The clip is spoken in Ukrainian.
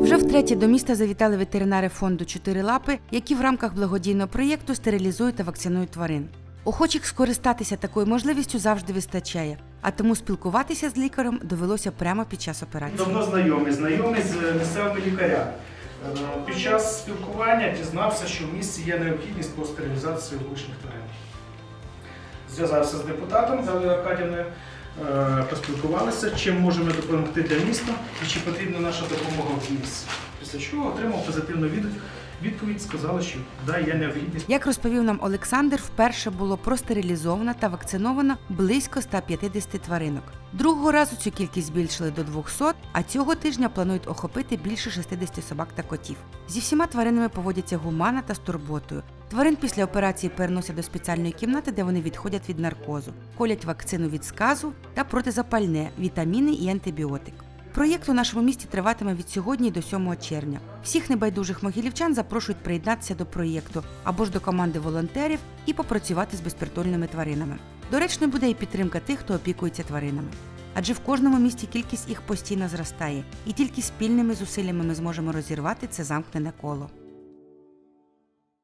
Вже втретє до міста завітали ветеринари фонду Чотири лапи, які в рамках благодійного проєкту стерилізують та вакцинують тварин. Охочих скористатися такою можливістю завжди вистачає, а тому спілкуватися з лікарем довелося прямо під час операції. Давно знайомий, знайомий з місцевими лікарями. Е, Під час спілкування дізнався, що в місті є необхідність по стерилізації вуличних тварин. Зв'язався з депутатом Галиною Аркадівною, е, поспілкувалися, чим можемо допомогти для міста і чи потрібна наша допомога в місті. Після чого отримав позитивну від- відповідь, сказали, що да, є необхідність. Як розповів нам Олександр, вперше було простерилізовано та вакциновано близько 150 тваринок. Другого разу цю кількість збільшили до 200, а цього тижня планують охопити більше 60 собак та котів. Зі всіма тваринами поводяться гуманно та з турботою. Тварин після операції переносять до спеціальної кімнати, де вони відходять від наркозу, колять вакцину від сказу та протизапальне, вітаміни і антибіотик. Проєкт у нашому місті триватиме від сьогодні до 7 червня. Всіх небайдужих могилівчан запрошують приєднатися до проєкту або ж до команди волонтерів і попрацювати з безпритульними тваринами. Доречно буде і підтримка тих, хто опікується тваринами. Адже в кожному місті кількість їх постійно зростає, і тільки спільними зусиллями ми зможемо розірвати це замкнене коло.